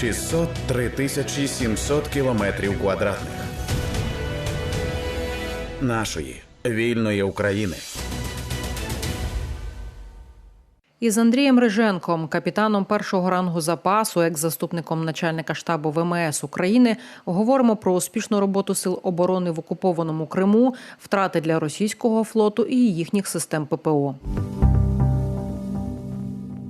603 тисячі 700 кілометрів квадратних нашої вільної України. Із Андрієм Риженком, капітаном першого рангу запасу, екс-заступником начальника штабу ВМС України, говоримо про успішну роботу сил оборони в окупованому Криму, втрати для російського флоту і їхніх систем ППО.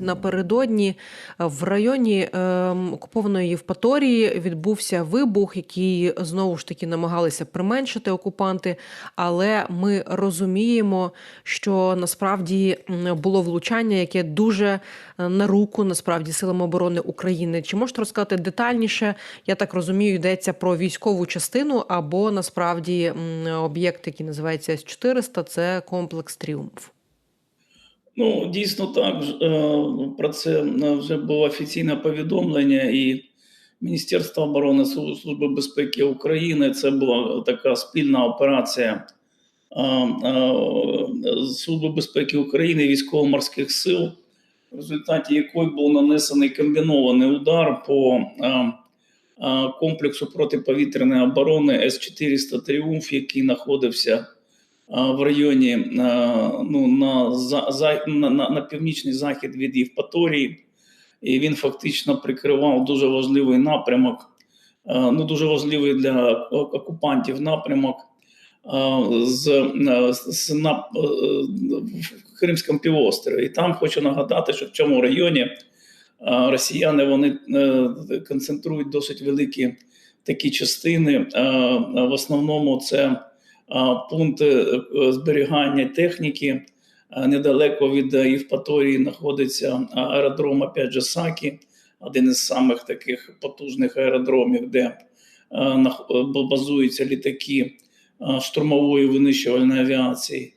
Напередодні в районі ем, окупованої Євпаторії відбувся вибух, який знову ж таки намагалися применшити окупанти. Але ми розуміємо, що насправді було влучання, яке дуже е, на руку насправді силам оборони України. Чи можете розказати детальніше? Я так розумію, йдеться про військову частину або насправді об'єкт, який називається С-400, це комплекс Тріумф. Ну, дійсно так. Е, Про це е, вже було офіційне повідомлення, і Міністерство оборони Служби безпеки України це була така спільна операція е, Служби безпеки України і військово-морських сил, в результаті якої був нанесений комбінований удар по комплексу протиповітряної оборони С-400 Тріумф, який знаходився в районі ну, на, за, на, на, північний захід від Євпаторії, і він фактично прикривав дуже важливий напрямок, ну дуже важливий для окупантів напрямок з, з на в Кримському півострові. І там хочу нагадати, що в цьому районі росіяни вони е, концентрують досить великі такі частини. В основному це а, пункти е, зберігання техніки. Недалеко від е, Євпаторії знаходиться аеродром опять же, Сакі, один із самих таких потужних аеродромів, де е, базуються літаки штурмової винищувальної авіації.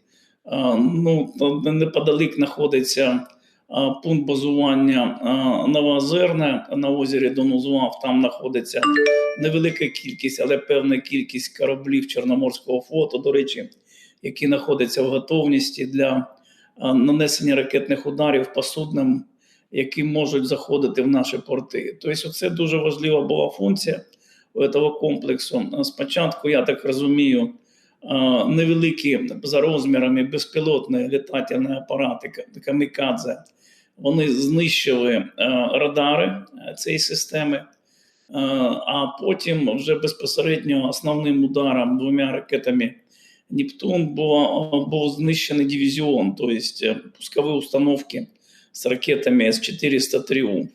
Ну, неподалік знаходиться пункт базування а, Новоозерне на озері Донузвав. Там знаходиться невелика кількість, але певна кількість кораблів Чорноморського флоту, до речі, які знаходяться в готовності для нанесення ракетних ударів по суднам, які можуть заходити в наші порти. Тобто, це дуже важлива була функція у цього комплексу. Спочатку, я так розумію, невеликі за розмірами безпілотні літательні апарати ка- камікадзе. Вони знищили е, радари е, цієї системи. Е, А потім вже безпосередньо основним ударом двома ракетами Нептун було, був знищений дивізіон, тобто пускові установки з ракетами С-400 Тріумф.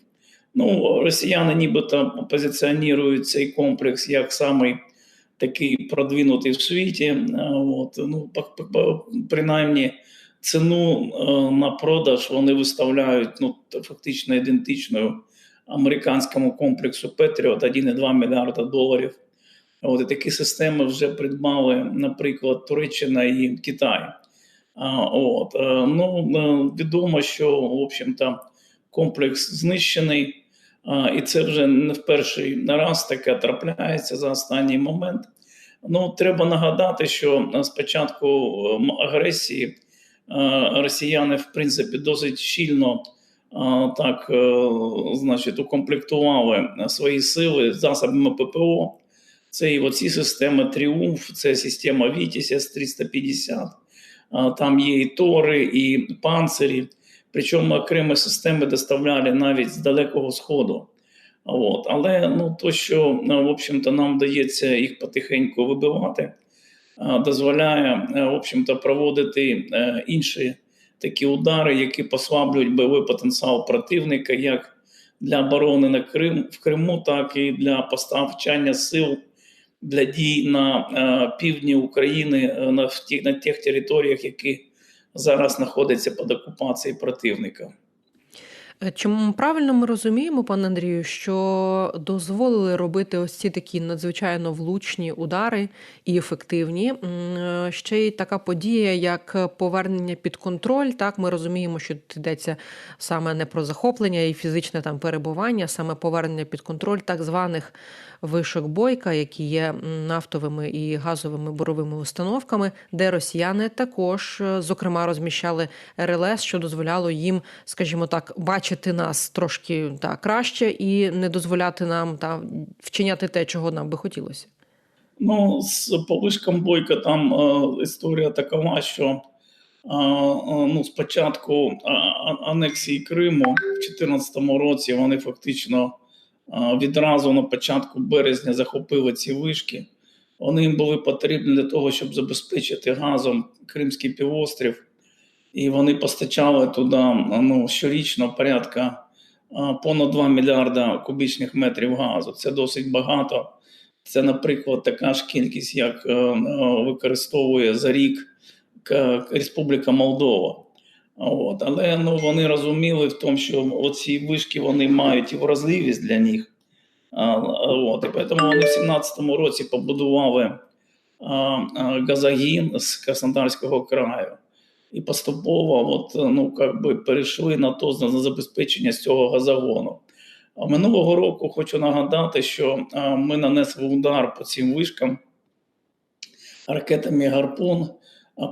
Ну, росіяни нібито позиціонують цей комплекс як самий такий продвинутий в світі. От, ну, принаймні, ціну е, на продаж вони виставляють ну, фактично ідентичною американському комплексу Петріот 1,2 мільярда доларів. От, і такі системи вже придбали, наприклад, Туреччина і Китай. От, е, ну, е, відомо, що в общем-то, комплекс знищений, і це вже не в перший раз таке трапляється за останній момент. Ну, треба нагадати, що з початку м- агресії росіяни, в принципі, досить щільно так, е, значить, укомплектували свої сили засобами ППО. Це і оці системи Тріумф, це система Вітіс С-350, там є і Тори, і панцирі. Причому окремі системи доставляли навіть з Далекого Сходу. От. Але ну, то, що е, в общем-то, нам вдається їх потихеньку вибивати, е, дозволяє е, в общем-то, проводити е, інші такі удари, які послаблюють бойовий потенціал противника, як для оборони на Крим в Криму, так і для поставчання сил для дій на е, півдні України на, ті, на тих територіях, які зараз знаходяться під окупацією противника. Е, Чому правильно ми розуміємо, пане Андрію, що дозволили робити ось ці такі надзвичайно влучні удари і ефективні? Е, Ще й така подія, як повернення під контроль. Так, ми розуміємо, що тут йдеться саме не про захоплення і фізичне там перебування, саме повернення під контроль так званих вишок бойка, які є нафтовими і газовими буровими установками, де росіяни також, е, зокрема, розміщали РЛС, що дозволяло їм, скажімо так, бачити нас трошки та, краще і не дозволяти нам та, вчиняти те, чого нам би хотілося? Ну, з повишком Бойка там е, історія такова, що е, е, ну, спочатку а- анексії Криму в 2014 році вони фактично е, відразу на початку березня захопили ці вишки. Вони їм були потрібні для того, щоб забезпечити газом Кримський півострів, і вони постачали туди ну, щорічно порядка понад 2 мільярда кубічних метрів газу. Це досить багато. Це, наприклад, така ж кількість, як е, е, використовує за рік Республіка Молдова. От. Але ну, вони розуміли в тому, що оці вишки вони мають і вразливість для них. От. І тому вони в 17-му році побудували газогін з Краснодарського краю. І поступово от, ну, как би перейшли на то на забезпечення з цього газогону. А минулого року хочу нагадати, що ми нанесли удар по цим вишкам ракетами Гарпун.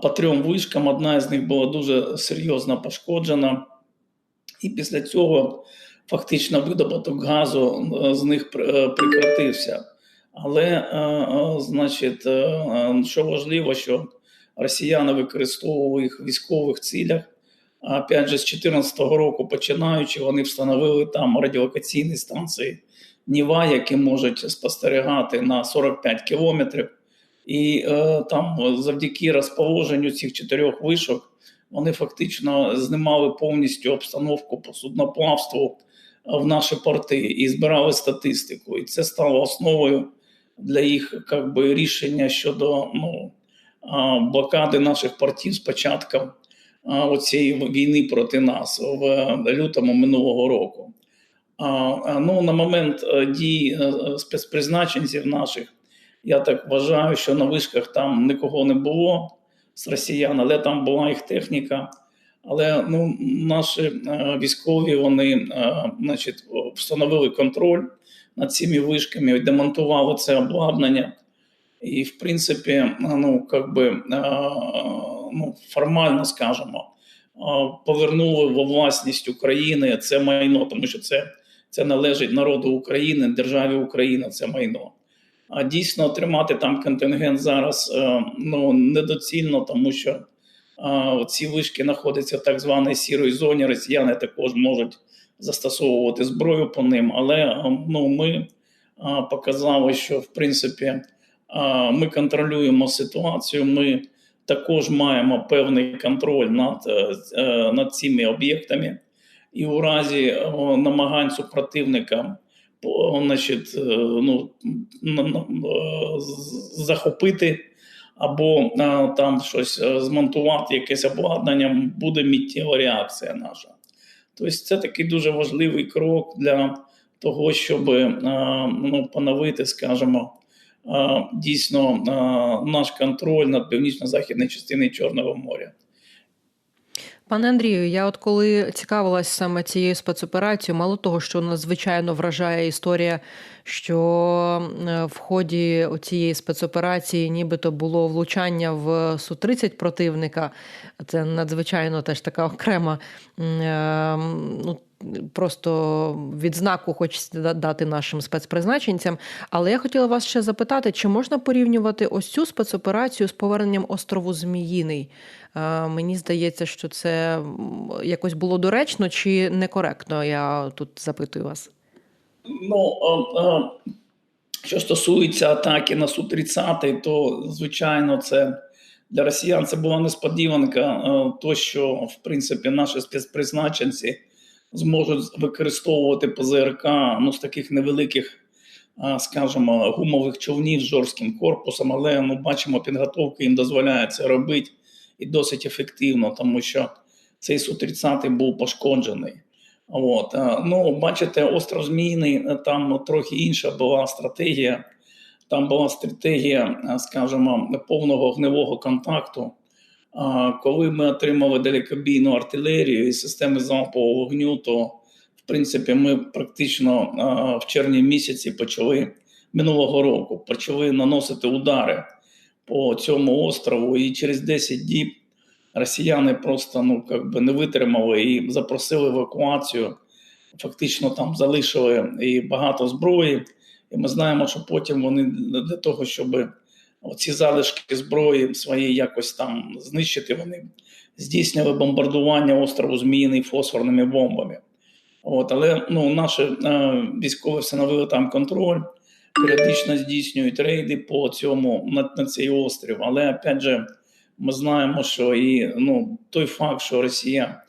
По трьом вишкам одна з них була дуже серйозно пошкоджена, і після цього фактично видобуток газу е, з них пр- прекратився. Але, е, е, значить, що важливо, що росіяни використовували їх в військових цілях. А, Опять же, з 2014 року починаючи, вони встановили там радіолокаційні станції Ніва, які можуть спостерігати на 45 кілометрів. І е, там е, завдяки розположенню цих чотирьох вишок вони фактично знімали повністю обстановку по судноплавству е, в наші порти і збирали статистику. І це стало основою для їх как би, рішення щодо ну, блокади наших портів з початком а, оцієї війни проти нас в е, лютому минулого року. А, ну, на момент е, спецпризначенців наших, я так вважаю, що на вишках там нікого не було з росіян, але там була їх техніка. Але ну, наші е, військові вони е, значить, встановили контроль над цими вишками, демонтували це обладнання. І, в принципі, ну, как би, е, ну, формально скажемо, повернули во власність України це майно, тому що це, це належить народу України, державі Україна це майно. А дійсно тримати там контингент зараз е, ну, недоцільно, тому що ці вишки знаходяться в так званій сірій зоні. Росіяни також можуть застосовувати зброю по ним, але е, ну, ми е, показали, що в принципі ми контролюємо ситуацію. Ми також маємо певний контроль над, над цими об'єктами, і у разі намагань супротивника значить, е, ну, е, захопити або е, там щось змонтувати, якесь обладнання, буде миттєва реакція наша. Тобто це такий дуже важливий крок для того, щоб ну, поновити, скажімо, дійсно наш контроль над північно-західною частиною Чорного моря. Пане Андрію, я от коли цікавилась саме цією спецоперацією, мало того, що надзвичайно вражає історія, що е, в ході цієї спецоперації нібито було влучання в Су-30 противника. Це надзвичайно теж така окрема е, ну, просто відзнаку хочеться дати нашим спецпризначенцям. Але я хотіла вас ще запитати, чи можна порівнювати ось цю спецоперацію з поверненням острову Зміїний? Е, Мені здається, що це якось було доречно чи некоректно. Я тут запитую вас. Ну, е, е, що стосується атаки на Су-30, то звичайно, це для росіян це була несподіванка, то що в принципі наші спецпризначенці зможуть використовувати ПЗРК ну, з таких невеликих, скажімо, гумових човнів з жорстким корпусом, але ну, бачимо, підготовка їм дозволяє це робити і досить ефективно, тому що цей Су-30 був пошкоджений. От, ну, бачите, остров Зміїний, е, там ну, трохи інша була стратегія. Там була стратегія, скажімо, повного огневого контакту. Коли ми отримали далекобійну артилерію і системи залпового вогню, то в принципі ми практично в червні місяці почали минулого року почали наносити удари по цьому острову, і через 10 діб росіяни просто ну как би не витримали і запросили евакуацію фактично там залишили і багато зброї. І ми знаємо, що потім вони для того, щоб ці залишки зброї свої якось там знищити, вони здійснювали бомбардування острову Зміїний фосфорними бомбами. От, але ну, наші е, військові встановили там контроль, періодично здійснюють рейди по цьому на, на цей острів. Але опять же, ми знаємо, що і ну, той факт, що Росія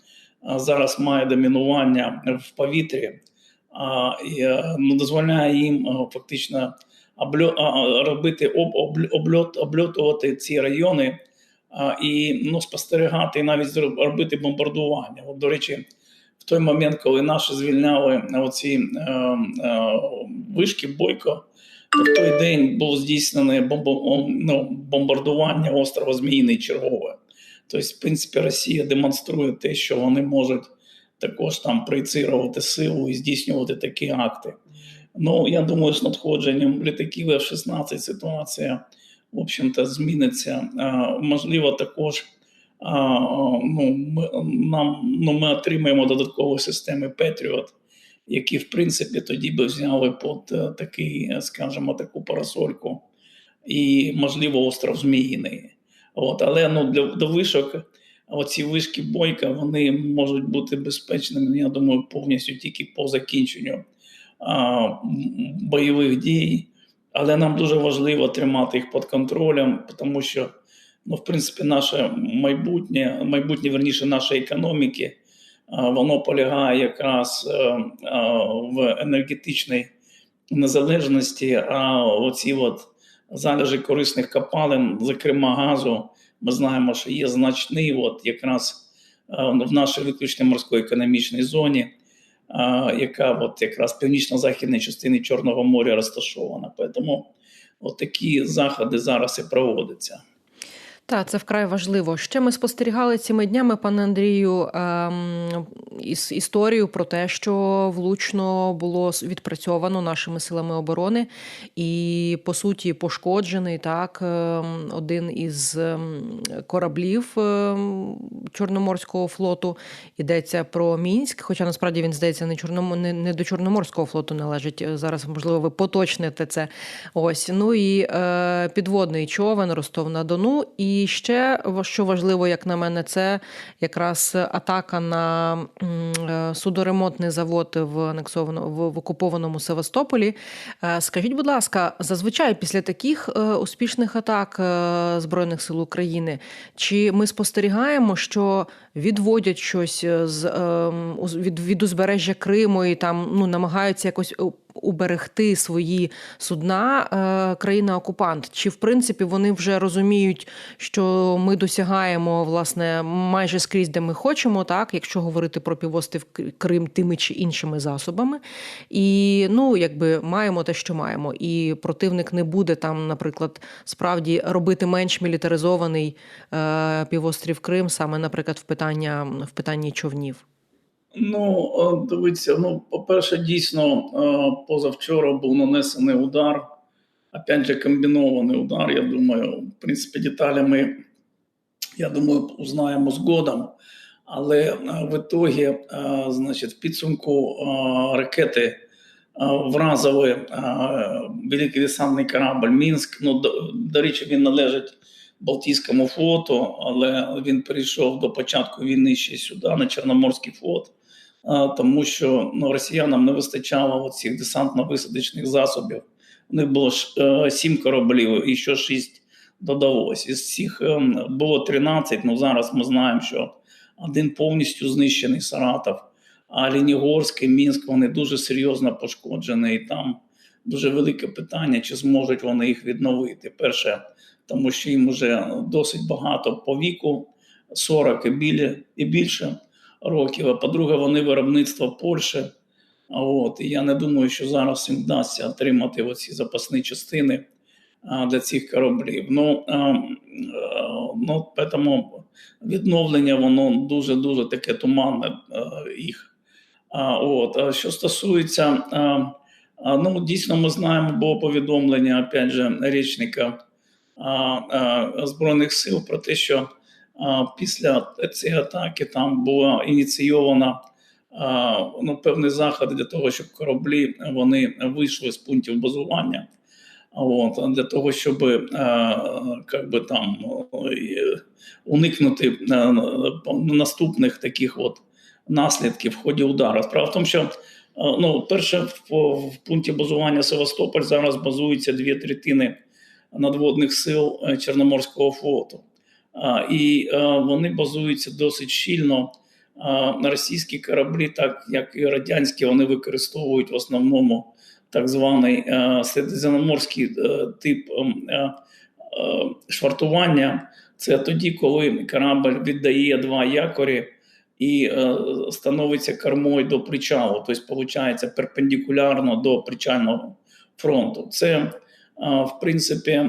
зараз має домінування в повітрі, а, і, е, ну, дозволяє їм фактично обльо, а, робити об, обль, обльот, обльотувати ці райони а, і ну, спостерігати і навіть робити бомбардування. От, до речі, в той момент, коли наші звільняли оці е, е, вишки Бойко, то в той день було здійснене бомбо, ну, бомбардування острова Зміїний чергове. Тобто, в принципі, Росія демонструє те, що вони можуть також там проєцирувати силу і здійснювати такі акти. Ну, я думаю, з надходженням літаків F-16 ситуація, в общем-то, зміниться. Можливо, також ну, ми, нам, ну, ми отримаємо додаткові системи Patriot, які, в принципі, тоді би взяли під е, такий, е, скажімо, таку парасольку, і, можливо, остров Зміїний. От, але ну, для, до вишок, оці вишки бойка, вони можуть бути безпечними, я думаю, повністю тільки по закінченню бойових дій. Але нам дуже важливо тримати їх під контролем, тому що, ну, в принципі, наше майбутнє, майбутнє верніше нашої економіки, воно полягає якраз е, в енергетичній незалежності, а оці от залежі корисних копалин, зокрема газу, ми знаємо, що є значний, от якраз е, в нашій виключно морської економічній зоні, е, яка от якраз північно-західній частині Чорного моря розташована. Тому от такі заходи зараз і проводяться. Так, це вкрай важливо. Ще ми спостерігали цими днями, пане Андрію, ем, іс- історію про те, що влучно було відпрацьовано нашими силами оборони, і по суті пошкоджений так ем, один із ем, кораблів ем, Чорноморського флоту. Йдеться про Мінськ. Хоча насправді він здається не чорном не, не до Чорноморського флоту належить. Зараз можливо ви поточните це. Ось ну і е, підводний човен Ростов на Дону. І ще що важливо, як на мене, це якраз атака на е, судоремонтний завод в анексовано в, окупованому Севастополі. Е, Скажіть, будь ласка, зазвичай після таких е, успішних атак збройних сил України, чи ми спостерігаємо, що відводять щось з ем, від, від узбережжя Криму і там ну намагаються якось уберегти свої судна е, країна-окупант? Чи в принципі вони вже розуміють, що ми досягаємо власне майже скрізь, де ми хочемо, так якщо говорити про півострів Крим тими чи іншими засобами, і ну якби маємо те, що маємо, і противник не буде там, наприклад, справді робити менш мілітаризований е, півострів Крим, саме, наприклад, в питання в питанні човнів. Ну, е, дивіться, ну, по-перше, дійсно, е, позавчора був нанесений удар. Опять же, комбінований удар. Я думаю, в принципі, деталі ми, я думаю, узнаємо згодом. Але е, в ітогі, значить, в підсумку ракети вразили великий десантний корабль Мінськ. Ну, до, до речі, він належить Балтійському флоту, але він прийшов до початку війни ще сюди, на Чорноморський флот, тому що ну, росіянам не вистачало цих десантно-висадочних засобів. У них було е, сім кораблів і ще шість додалось. Із цих е, було 13, ну зараз ми знаємо, що один повністю знищений Саратов, а Лінігорськ і Мінськ вони дуже серйозно пошкоджені. І там дуже велике питання, чи зможуть вони їх відновити. Перше, тому що їм вже досить багато по віку, 40 і, білі, і більше років. А по-друге, вони виробництво Польщі. От, і я не думаю, що зараз їм вдасться отримати оці запасні частини а, для цих кораблів. Ну, а, а, ну тому відновлення воно дуже дуже таке туманне а, їх. А, от, а що стосується, а, а, ну дійсно, ми знаємо, було повідомлення опять же річника а, а, збройних сил про те, що після цієї атаки там була ініційована ну, певний захід для того, щоб кораблі вони вийшли з пунктів базування. От, для того, щоб е, би там е, уникнути е, наступних таких от наслідків в ході удару. Справа в тому, що ну, перше в, пункті базування Севастополь зараз базується дві третини надводних сил Чорноморського флоту, і вони базуються досить щільно. Російські кораблі, так як і радянські, вони використовують в основному так званий е, середземноморський е, тип е, швартування. Це тоді, коли корабль віддає два якорі і становиться кормою до причалу, тобто, виходить, перпендикулярно до причального фронту. Це, в принципі,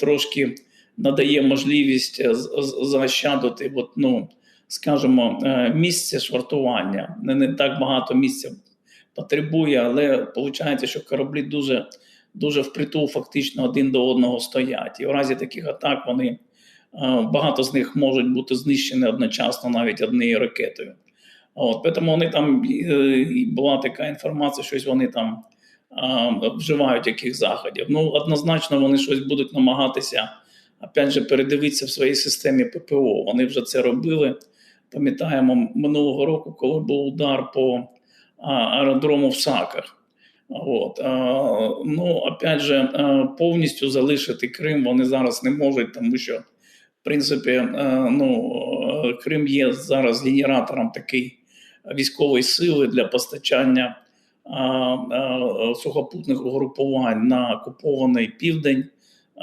трошки надає можливість заощадити, от, ну, скажімо, місце швартування. Не, не так багато місця потребує, але виходить, що кораблі дуже дуже впритул фактично один до одного стоять. І в разі таких атак вони е, багато з них можуть бути знищені одночасно навіть однією ракетою. От, Тому вони там була така інформація, що вони там вживають яких заходів. Ну, однозначно, вони щось будуть намагатися опять же, передивитися в своїй системі ППО. Вони вже це робили. Пам'ятаємо минулого року, коли був удар по аеродрому в Саках. От. Ну, опять же, повністю залишити Крим вони зараз не можуть, тому що, в принципі, ну, Крим є зараз генератором такої військової сили для постачання сухопутних угрупувань на окупований південь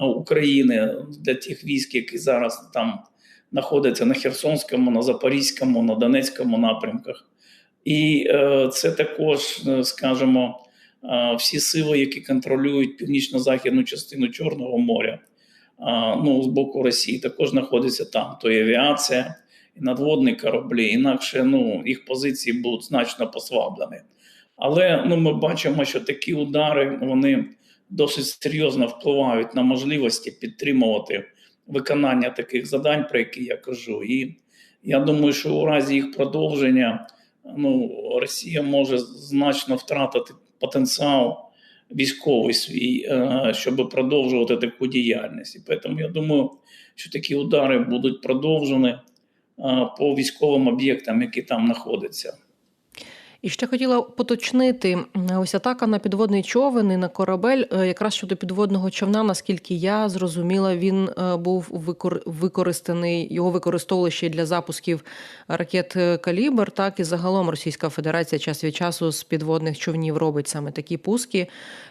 України для тих військ, які зараз там знаходяться на Херсонському, на Запорізькому, на Донецькому напрямках. І е, це також, е, скажімо, е, всі сили, які контролюють північно-західну частину Чорного моря, ну з боку Росії, також знаходяться там. То і авіація, і надводні кораблі, інакше ну, їх позиції будуть значно послаблені. Але ну, ми бачимо, що такі удари вони досить серйозно впливають на можливості підтримувати виконання таких завдань, про які я кажу. І я думаю, що у разі їх продовження ну, Росія може значно втратити потенціал військовий свій, е, щоб продовжувати таку діяльність. І тому я думаю, що такі удари будуть продовжені е, по військовим об'єктам, які там знаходяться. І ще хотіла поточнити ось атака на підводний човен і на корабель. Е, якраз щодо підводного човна, наскільки я зрозуміла, він е, був використаний, його використовували ще для запусків ракет е, Калібр. Так і загалом Російська Федерація час від часу з підводних човнів робить саме такі пуски.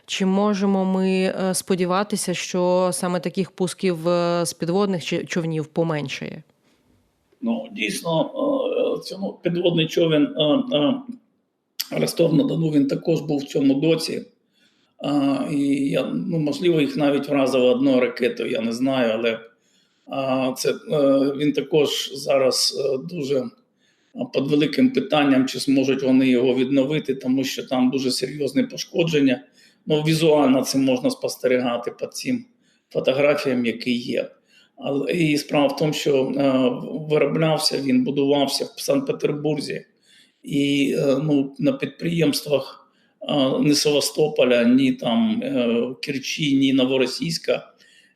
Чи можемо ми сподіватися, що саме таких пусків з підводних човнів поменшає? Ну дійсно, цьому підводний човен Ростов на Дону він також був в цьому доці. А, І я, ну, можливо, їх навіть вразило одною ракетою, я не знаю, але а, це а, е, він також зараз е, дуже під великим питанням, чи зможуть вони його відновити, тому що там дуже серйозне пошкодження. Ну, візуально це можна спостерігати по цим фотографіям, які є. Але і справа в тому, що е, вироблявся він, будувався в Санкт-Петербурзі і е, ну, на підприємствах ні Севастополя, ні там е, Керчі, ні Новоросійська.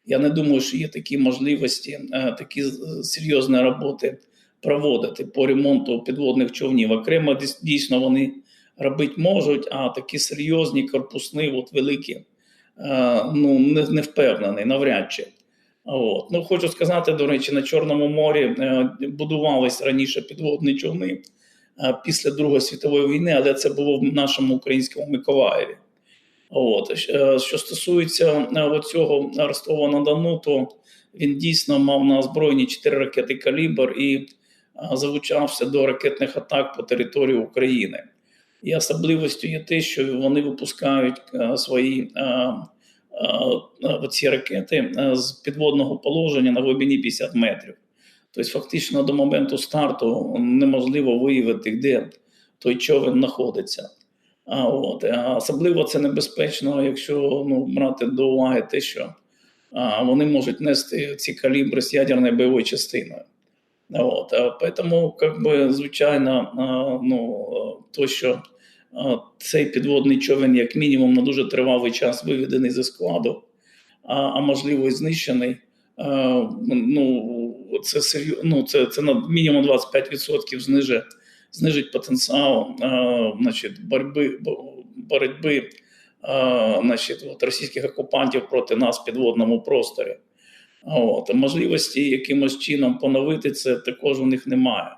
Я не думаю, що є такі можливості, е, такі серйозні роботи проводити по ремонту підводних човнів. Окремо дійсно вони робити можуть, а такі серйозні корпусні, от великі, ну не, не впевнений, навряд чи. От. Ну, Хочу сказати, до речі, на Чорному морі будувались раніше підводні човни після Другої світової війни, але це було в нашому українському Миколаєві. От е, що стосується е, цього Ростова на Дону, то він дійсно мав на озброєнні 4 ракети калібр і е, залучався до ракетних атак по території України. І особливістю є те, що вони випускають свої ці ракети з підводного положення на глибині 50 метрів. Тобто, фактично до моменту старту неможливо виявити, де той човен знаходиться. А от особливо це небезпечно, якщо ну, брати до уваги те, що а, вони можуть нести ці калібри з ядерною бойовою частиною. От, а поэтому, как би, звичайно, а, ну, то, що а, цей підводний човен, як мінімум, на дуже тривалий час виведений зі складу, а, а можливо, і знищений. а, Ну, це ну, це, це на мінімум 25% знижить, знижить потенціал а, значить, боротьби, боротьби а, значить, от, російських окупантів проти нас в підводному просторі. От, можливості якимось чином поновити це також у них немає.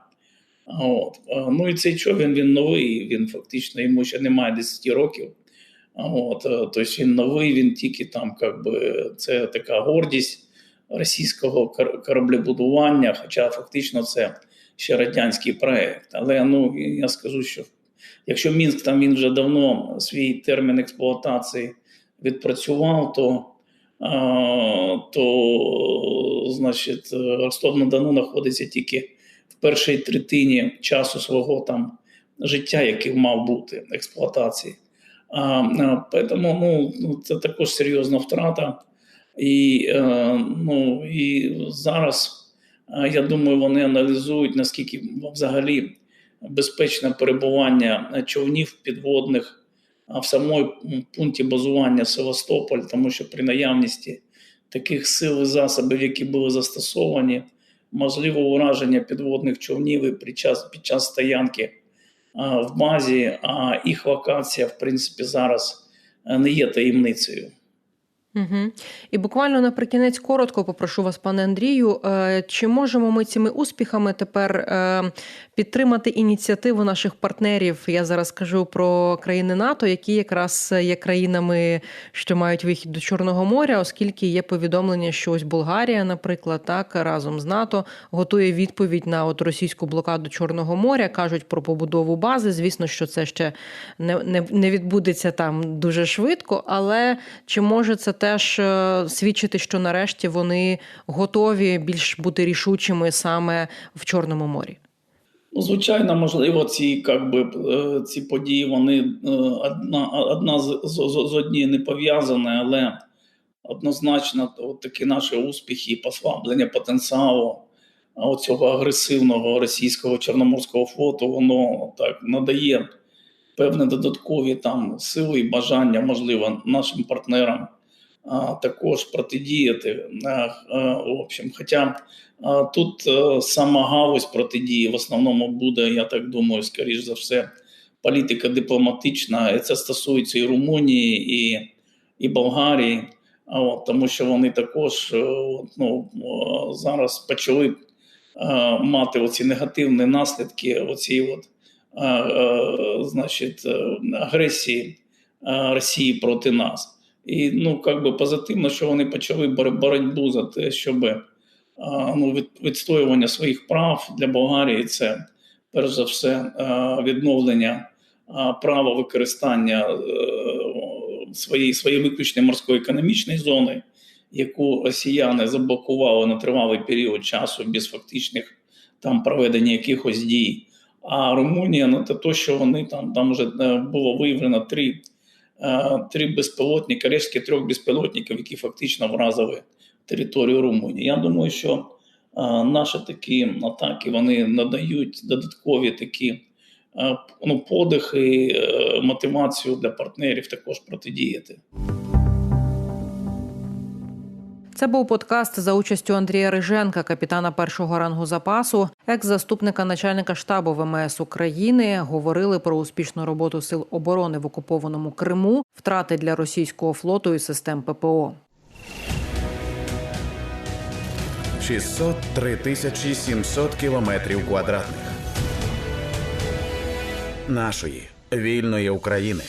От. Ну і цей човен він новий, він фактично йому ще немає 10 років. От, е, тобто він новий, він тільки там, как би, це така гордість російського кор- кораблебудування, хоча фактично це ще радянський проект. Але ну, я скажу, що якщо Мінськ там він вже давно свій термін експлуатації відпрацював, то то, значить, Ростов на Дону знаходиться тільки в першій третині часу свого там життя, який мав бути експлуатації. А, Тому ну, це також серйозна втрата. І, е, ну, і зараз, е, я думаю, вони аналізують, наскільки взагалі безпечне перебування човнів підводних а в самому пункті базування Севастополь, тому що при наявності таких сил і засобів, які були застосовані, можливо ураження підводних човнів і під час, під час стоянки в базі, а їх локація, в принципі, зараз не є таємницею. Угу. І буквально наприкінець коротко попрошу вас, пане Андрію. е, Чи можемо ми цими успіхами тепер е, підтримати ініціативу наших партнерів? Я зараз кажу про країни НАТО, які якраз є країнами, що мають вихід до Чорного моря, оскільки є повідомлення, що ось Болгарія, наприклад, так разом з НАТО готує відповідь на от російську блокаду Чорного моря, кажуть про побудову бази. Звісно, що це ще не, не, не відбудеться там дуже швидко, але чи може це теж е, свідчити, що нарешті вони готові більш бути рішучими саме в Чорному морі? Ну, звичайно, можливо, ці, би, е, ці події вони е, одна, одна з, з, з однією не пов'язані, але однозначно от такі наші успіхи і послаблення потенціалу цього агресивного російського чорноморського флоту, воно так надає певні додаткові там сили і бажання, можливо, нашим партнерам також протидіяти. В общем, хоча тут а, сама галузь протидії в основному буде, я так думаю, скоріш за все, політика дипломатична. І це стосується і Румунії, і, і Болгарії. От, тому що вони також е, ну, е, зараз почали е, мати оці негативні наслідки оці от, е, е, значить, е, агресії е, Росії проти нас. І ну, як би позитивно, що вони почали боротьбу за те, щоб ну, відстоювання своїх прав для Болгарії це перш за все відновлення права використання е, своєї, своєї виключної морської економічної зони, яку росіяни заблокували на тривалий період часу без фактичних там проведення якихось дій. А Румунія, ну то, що вони там там вже е, було виявлено три, три безпілотника, рештки трьох безпілотників, які фактично вразили територію Румунії. Я думаю, що е, наші такі атаки вони надають додаткові такі е, ну, подихи, е, мотивацію для партнерів також протидіяти. Це був подкаст за участю Андрія Риженка, капітана першого рангу запасу, екс-заступника начальника штабу ВМС України. Говорили про успішну роботу сил оборони в окупованому Криму, втрати для російського флоту і систем ППО. 603 тисячі 700 кілометрів квадратних нашої вільної України.